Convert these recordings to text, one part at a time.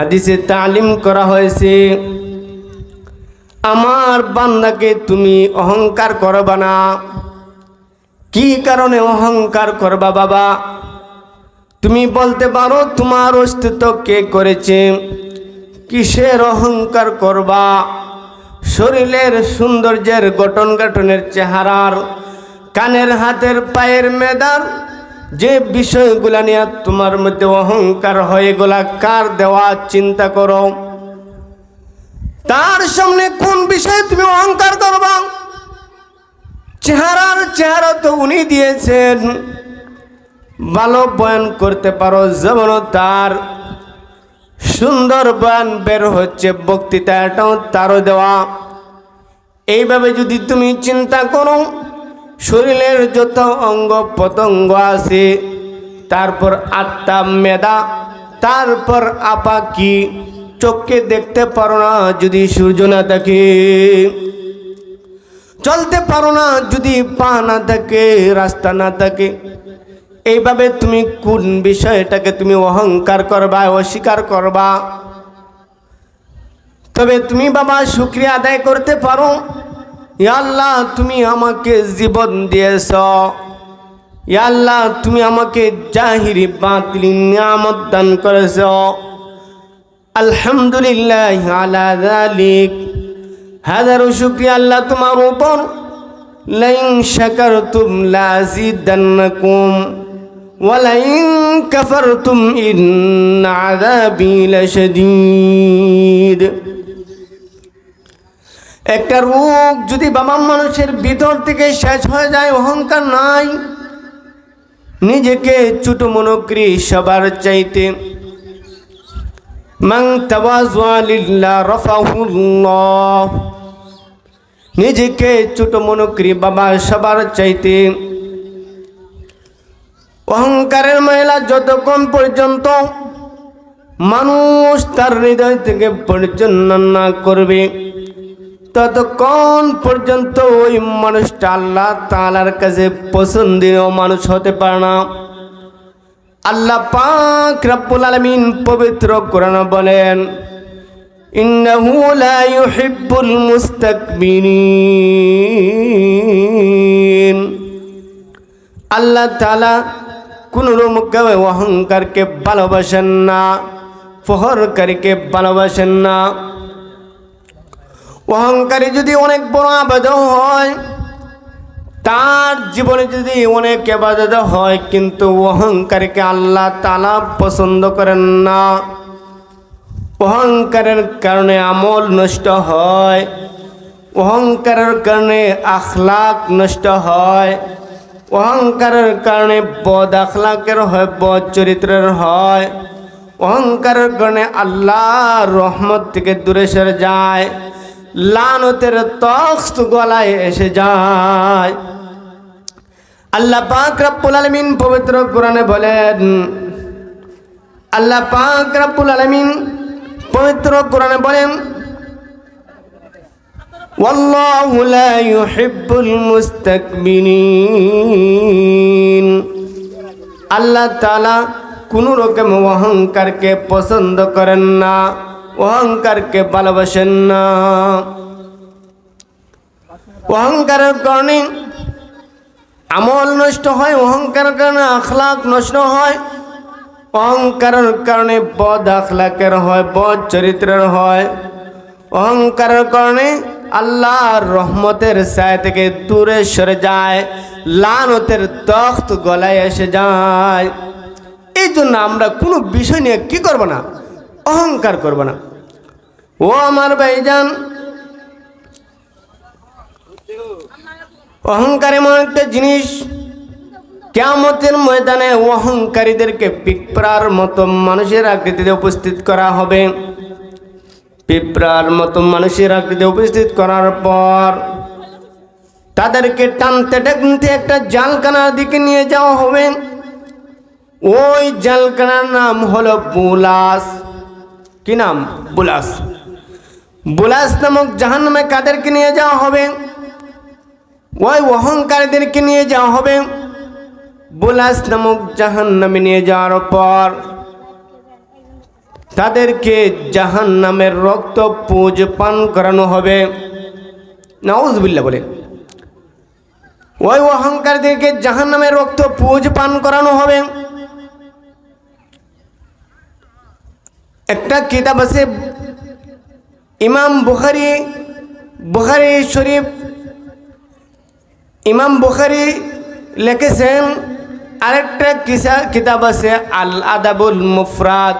হাদিসে তালিম করা হয়েছে, আমার বান্দাকে তুমি অহংকার করবা না। কি কারণে অহংকার করবা বাবা? তুমি বলতে পারো, তোমার অস্তিত্ব কে করেছে? কিসের অহংকার করবা? শরীরের সৌন্দর্যের গঠন গঠনের চেহারার, কানের হাতের পায়ের মেদার যে বিষয়গুলা নিয়ে তোমার মধ্যে অহংকার হয়ে গোলা কার দেওয়া চিন্তা করো? তার সামনে কোন বিষয়ে তুমি অহংকার করবা? চেহারার চেহারা তো উনি দিয়েছেন। ভালো বয়ান করতে পারো যেমন তার। সুন্দর বয়ান বের হচ্ছে বক্তৃতা এটাও তারও দেওয়া। এইভাবে যদি তুমি চিন্তা করো শরীরের যত অঙ্গ প্রত্যঙ্গ আছে, তারপর আত্মা মেদা তারপর আপা কি, চোখকে দেখতে পারো না যদি সূর্য না থাকে চলতে পারো না যদি পা না থাকে রাস্তা না থাকে এইভাবে তুমি কোন বিষয়টাকে তুমি অহংকার করবা, অস্বীকার করবা? তবে তুমি বাবা, শুক্রিয়া আদায় করতে পারো। আল্লাহ, তুমি আমাকে জীবন দিয়েছ। আল্লাহ, তুমি আমাকে জাহিরি, বাতিল, নিয়ামত দান করেছ। আলহামদুলিল্লাহ আলা যালিক। হাজারো শুক্রিয়া আল্লাহ তোমার উপর। লাইন শাকারতুম লাজিদান্নাকুম ওয়ালাইন কাফারতুম ইন আযাবি লাশাদীদ। একটা রোগ যদি বাবা মানুষের ভিতর থেকে শেষ হয়ে যায়, অহংকার নাই। নিজেকে ছোট মনক্রি সবার চাইতে। নিজেকে ছোট মনক্রি বাবা সবার চাইতে। অহংকারের মহিলা যতক্ষণ পর্যন্ত মানুষ তার হৃদয় থেকে পরিচালনা না করবে। ততক্ষণ পর্যন্ত ওই মানুষটা আল্লাহ তালার কাছে পছন্দনীয় মানুষ হতে পারে না। আল্লাহ পাক রব্বুল আলামিন পবিত্র কোরআন বলেন, ইন্নাহু লা ইউহিব্বুল মুস্তাকবিরিন। আল্লাহ তাআলা কোন রকম অহংকারকে ভালোবাসেন না ফহরকারীকে ভালোবাসেন না। অহংকারী যদি অনেক বড় আবাদ হয়, তার জীবনে যদি অনেক আবাদত হয়, কিন্তু অহংকারীকে আল্লাহ তালা পছন্দ করেন না। অহংকারের কারণে আমল নষ্ট হয়, অহংকারের কারণে আখলাক নষ্ট হয়, অহংকারের কারণে বদ আখলাকের হয়, বদ চরিত্রের হয়, অহংকারের কারণে আল্লাহ রহমত থেকে দূরে সরে যায়। লানতের তখ্ত গলায় এসে যায় আল্লাহ পাক রব্বুল আলামিন পবিত্র কোরআনে বলেন আল্লাহ পাক রব্বুল আলামিন পবিত্র কোরআনে বলেন والله لا يحب المستكبرين আল্লাহ তাআলা কোন রকম অহংকারকে পছন্দ করেন না অহংকারকে ভালোবাসেন না। অহংকারের কারণে আমল নষ্ট হয় অহংকারের কারণে আখলাক নষ্ট হয়। অহংকারের কারণে বদ আখলাকের হয়, বদ চরিত্রের হয়। অহংকারের কারণে আল্লাহর রহমতের ছায় থেকে দূরে সরে যায়, লানতের তখ্ত গলায় এসে যায়। এই জন্য আমরা কোনো বিষয় নিয়ে কি করব না? অহংকার করব না। ও আমার ভাইজান। অহংকার এমন একটা জিনিস কেমতের ময়দানে অহংকারীদেরকে পিঁপড়ার মতো মানুষের আকৃতিতে উপস্থিত করা হবে। পিঁপড়ার মতো মানুষের আকৃতিতে উপস্থিত করার পর তাদেরকে টানতে টানতে একটা জালখানার দিকে নিয়ে যাওয়া হবে। ওই জালখানার নাম হলো বুলাস। কি নাম? বুলাস। বুলাস নামক জাহান্নামে কাদেরকে নিয়ে যাওয়া হবে? ওই অহংকারীদেরকে নিয়ে যাওয়া হবে। বুলাস নামক জাহান্নামে নিয়ে যাওয়ার পর তাদেরকে জাহান নামের রক্ত পুজ পান করানো হবে। নওয়াজবিল্লা বলে ওই অহংকারীদেরকে জাহান নামের রক্ত পুজ পান করানো হবে। একটা কিতাব আছে ইমাম বুখারি বুখারি শরীফ, ইমাম বুখারি লিখেছেন, আরেকটা কিসা, কিতাব আছে আল আদাবুল মুফরাদ।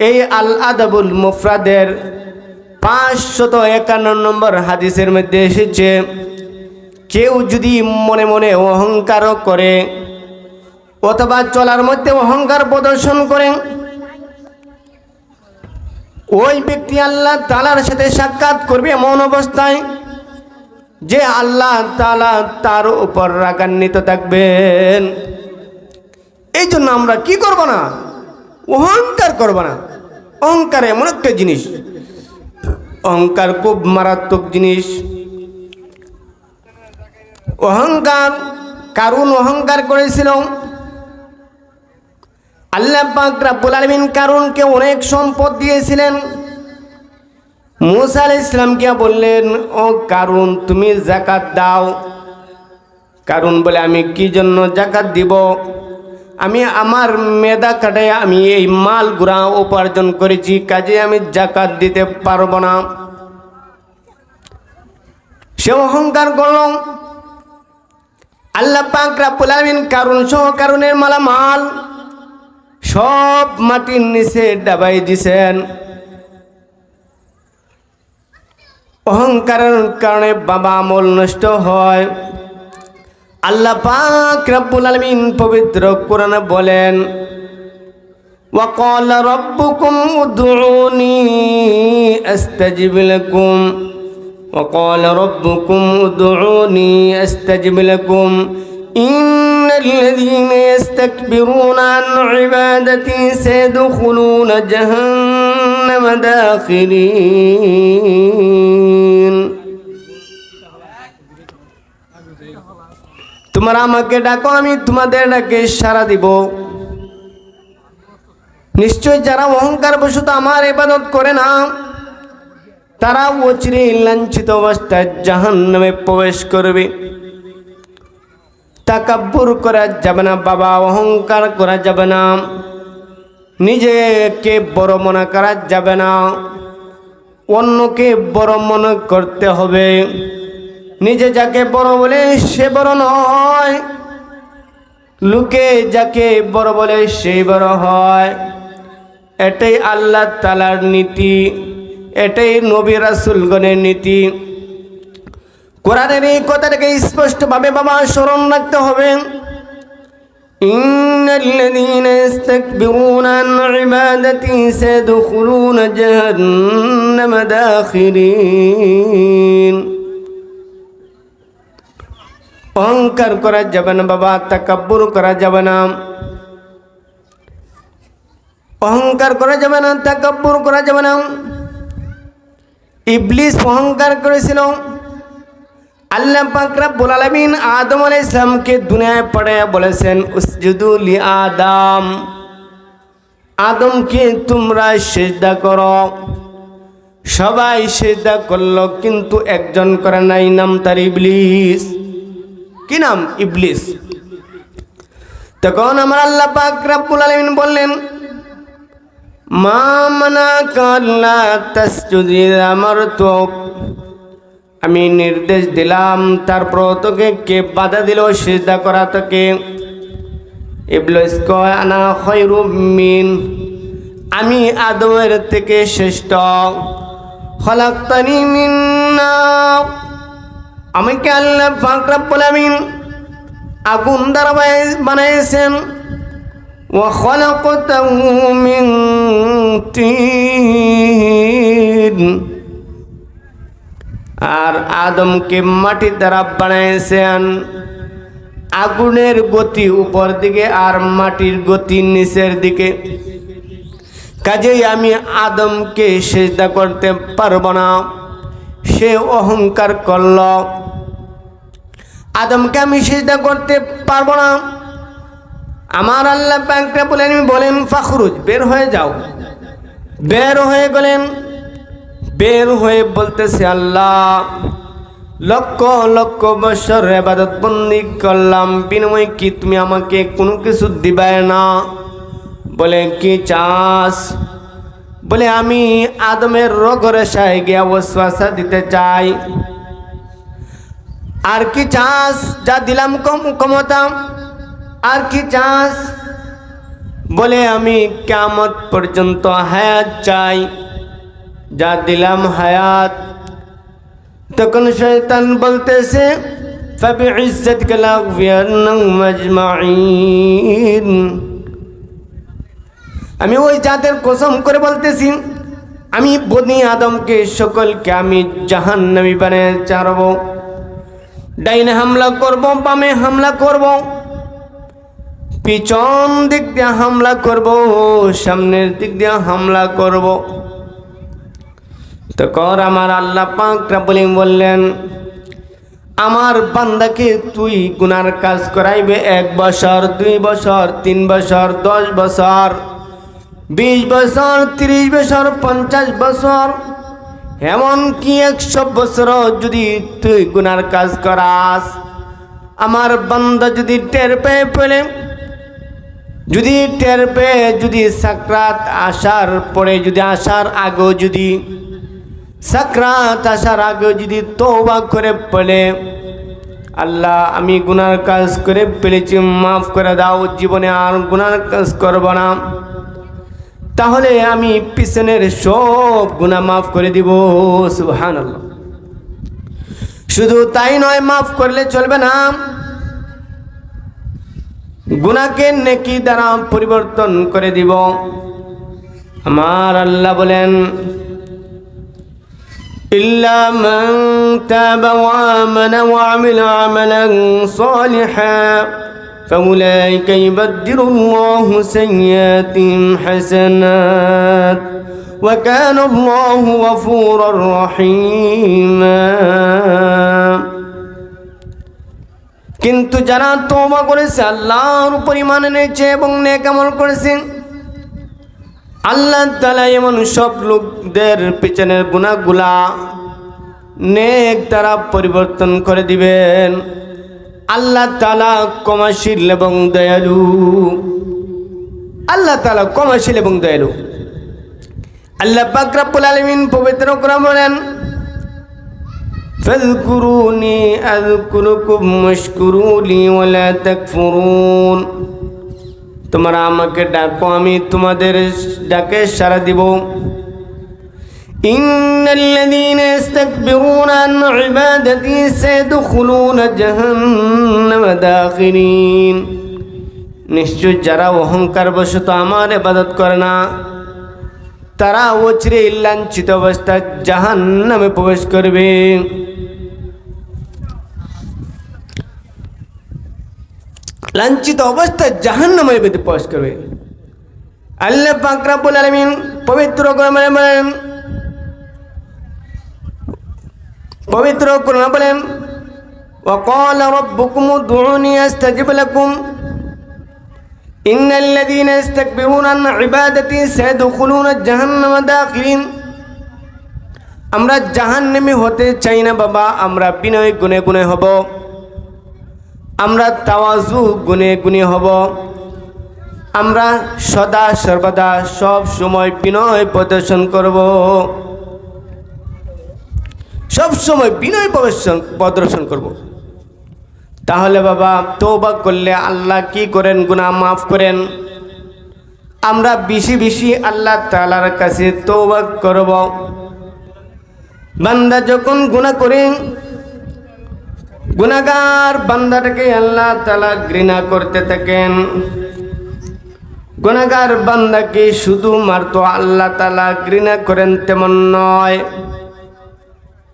এই আল আদাবুল মুফরাদের পাঁচশত একান্ন নম্বর হাদিসের মধ্যে এসেছে, কেউ যদি মনে মনে অহংকারও করে, অথবা চলার মধ্যে অহংকার প্রদর্শন করে ওই ব্যক্তি আল্লাহ তালার সাথে সাক্ষাৎ করবে এমন অবস্থায় যে আল্লাহ তালা তার উপর রাগান্বিত থাকবেন। এই জন্য আমরা কি করব না? অহংকার করব না। অহংকার এমন একটা জিনিস। অহংকার খুব মারাত্মক জিনিস। অহংকার কারণ অহংকার করেছিল। আল্লাহ পাক রাব্বুল আলামিন কারণকে অনেক সম্পদ দিয়েছিলেন। মুসা আলাইহিস ইসলামকে বললেন, ও কারণ তুমি জাকাত দাও। কারণ বলে, আমি কি জন্য জাকাত দিব? আমি আমার মেধা কাটাই আমি এই মাল গুড়া উপার্জন করেছি, কাজে আমি জাকাত দিতে পারব না। সে অহংকার করল। আল্লাহ পাক রাব্বুল আলামিন কারণ সহ কারণের মালামাল সব মাটির নিচে ডাবাই দিছেন অহংকারের কারণে বাবা আমল নষ্ট হয় আল্লাহ পাক রব্বুল আলামিন পবিত্র কোরআনে বলেন وقال ربكم ادعوني استجب لكم وقال ربكم ادعوني استجب لكم إن الذين يستكبرون عن عبادتي سيدخلون جهنم داخرين তোমরা আমাকে ডাকো আমি তোমাদের ডাকে সারা দিব নিশ্চয় যারা অহংকার বশত আমার ইবাদত করে না তারা অচিরে লাঞ্ছিত অবস্থায় জাহান নামে প্রবেশ করবে তাকাব্বুর করা যাবে না, বাবা অহংকার করা যাবে না। নিজেকে বড় মনে করা যাবে না। অন্যকে বড় মনে করতে হবে। নিজে যাকে বড় বলে সে বড় নয়। লোকে যাকে বড় বলে সেই বড় হয়। এটাই আল্লাহ তালার নীতি। এটাই নবী রাসুলগণের নীতি। কোরআনের এই কথাটাকে স্পষ্টভাবে বাবা স্মরণ রাখতে হবে إن الذين يستكبرون عن عبادتي سيدخلون جهنم داخرين অহংকার করা যাবে না বাবা তাকাব্বুর করা যাবে না অহংকার করা যাবে না তাকাব্বুর করা যাবে না ইবলিস অহংকার করেছিল আল্লাহ পাক রব্বুল আলামিন আদম আলাইহিস সালামকে দুনিয়ায় পাঠায় বলেছেন, উসজুদু লি আদম। আদমকে তোমরা সেজদা করো। সবাই সেজদা করল, কিন্তু একজন করে নাই, নাম তার ইবলিস। কি নাম? ইবলিস। তখন আমার আল্লাহ পাক রব্বুল আলামিন বললেন, মা মানা কাল্লা তাসজুদি আমার? তো আমি নির্দেশ দিলাম তারপর তোকে কে বাধা দিল, সিজদা করা তোকে। কয়, আনা মিন, আমি আদমের থেকে শ্রেষ্ঠ। আমি মিন আগুন দ্বারা বানাইছেন। ও খলাকতাহু আর আদমকে মাটির দ্বারা বানাইছেন। আগুনের গতি উপর দিকে আর মাটির গতি নিচের দিকে। কাজেই আমি আদমকে সেজদা করতে পারব না। সে অহংকার করল। আদমকে আমি সেজদা করতে পারব না। আমার আল্লাহ পাকরা বলেন বলেন, ফাখরুজ, বের হয়ে যাও। বের হয়ে গেলেন। বের হয়ে বলতেছে, আল্লাহ, লক্ষ লক্ষ বছর এবাদত বন্দি করলাম, বিনিময় কি তুমি আমাকে কোনো কিছু দিবায় না? বলে, কি চাস? বলে, আমি আদমের রোগরেশায় গিয়া ওয়াসওয়াসা দিতে চাই। আর কি চাস যা দিলাম কম, ক্ষমতা? আর কি চাস? বলে, আমি কেমত পর্যন্ত হায়াত চাই। যা দিলাম হায়াত তখন শয়তান বলতেছে فبعزتك لأغفرنهم أجمعين আমি ওই জাতের কসম করে বলতেছি আমি বনি আদমকে সকলকে আমি জাহান্নামী বানিয়ে চারব ডাইনে হামলা করব বামে হামলা করব পিছন দিক দিয়ে হামলা করব সামনের দিক দিয়ে হামলা করব তো কর আমার আল্লাহ পাক বললেন, আমার বান্দাকে তুই গুনার কাজ করাইবে এক বছর, দুই বছর, তিন বছর, দশ বছর, বিশ বছর, তিরিশ বছর, পঞ্চাশ বছর, এমনকি একশো বছর যদি তুই গুনার কাজ করাস, আমার বান্দা যদি টের পেয়ে পেলে যদি টের পেয়ে যদি সাকরাত আসার পরে যদি আসার আগেও যদি সাকরাত আসার আগেও যদি তৌবা করে পড়ে, আল্লাহ আমি গুনার কাজ করে ফেলেছি, মাফ করে দাও, জীবনে আর গুনার কাজ করব না। তাহলে আমি পিছনের সব গুণা মাফ করে দিব সুহান শুধু তাই নয়, মাফ করলে চলবে না। গুনাকে নেকি দ্বারা পরিবর্তন করে দিব। আমার আল্লাহ বলেন إلا من تاب وآمن وعمل عملا صالحا فأولئك يبدل الله سيئاتهم حسنات وكان الله غفورا رحيما কিন্তু যারা তোবা করেছে আল্লাহর উপর ইমান এনেছে এবং নেক আমল করেছে আল্লাহ তালা এমন সব লোকদের পিছনের গুণাগুলা নেক তারা পরিবর্তন করে দিবেন আল্লাহ তালা কমাশীল এবং দয়ালু আল্লাহ তালা কমাশীল এবং দয়ালু আল্লাহ পাকরাবুল আলমিন পবিত্র করে বলেন فاذكروني أذكركم واشكروا لي ولا تكفرون তোমরা আমাকে ডাকো আমি তোমাদের ডাকে সারা দিব إن الذين يستكبرون عن عبادتي سيدخلون جهنم داخرين নিশ্চয় যারা অহংকার বশত আমার ইবাদত করে না তারা অচিরে লাঞ্ছিত অবস্থা জাহান নামে প্রবেশ করবে লাঞ্ছিত অবস্থায় জাহান নামে প্রবেশ করবে আল্লাহ পাকরাবুল আলমিন পবিত্র করে বলেন পবিত্র করুন বলেন وقال ربكم ادعوني استجب لكم ان الذين يستكبرون عن عبادتي سيدخلون جهنم داخلين আমরা জাহান্নামী হতে চাই না বাবা আমরা বিনয় গুনে গুনে হব আমরা তাওয়াজু গুনে গুনে হব। আমরা সদা সর্বদা সব সময় বিনয় প্রদর্শন করব। সব সময় বিনয় প্রদর্শন প্রদর্শন করব। তাহলে বাবা তৌবা করলে আল্লাহ কি করেন, গুনাহ মাফ করেন? আমরা বেশি বেশি আল্লাহ তালার কাছে তৌবা করব। বান্দা যখন গুনাহ করে গুনাগার বান্দাটাকে আল্লাহ তালা ঘৃণা করতে থাকেন। গুনাগার বান্দাকে শুধুমাত্র আল্লাহ তালা ঘৃণা করেন তেমন নয়।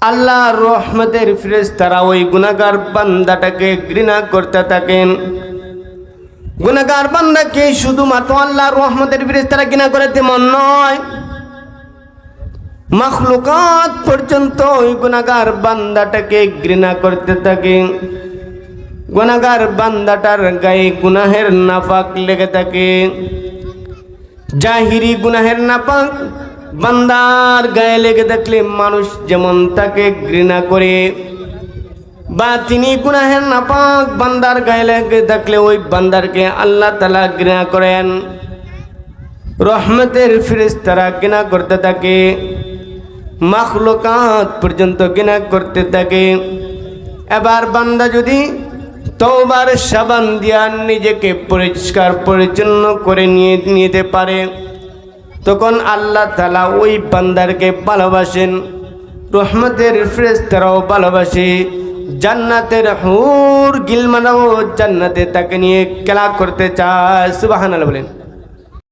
আল্লাহ রহমতের ফিরেজ তারা ওই গুনাগার বান্দাটাকে ঘৃণা করতে থাকেন। গুনাগার বান্দাকে শুধুমাত্র আল্লাহ রহমতের ফিরেজ তারা ঘৃণা করে তেমন নয়। মখলুকাত পর্যন্ত ওই গুণাগার বান্দাটাকে ঘৃণা করতে থাকে। গুনাগার বান্দাটার গায়ে গুনাহের নাফাক লেগে থাকে। জাহিরি গুনাহের নাপাক বান্দার গায়ে লেগে থাকলে মানুষ যেমন তাকে ঘৃণা করে বা তিনি গুনাহের নাপাক বান্দার গায়ে লেগে থাকলে ওই বান্দারকে আল্লাহ তালা ঘৃণা করেন। রহমতের ফিরিস তারা ঘৃণা করতে থাকে। মাখলুকাত পর্যন্ত ঘৃণা করতে থাকে। এবার বান্দা যদি তোবার সাবান দিয়া নিজেকে পরিষ্কার পরিচ্ছন্ন করে নিয়ে নিতে পারে, তখন আল্লাহ তালা ওই বান্দারকে ভালোবাসেন, রহমতের ফ্রেশ তারাও ভালোবাসে, জান্নাতের হুর গিলমানাও জান্নাতে তাকে নিয়ে খেলা করতে চায়। সুবাহান বলেন।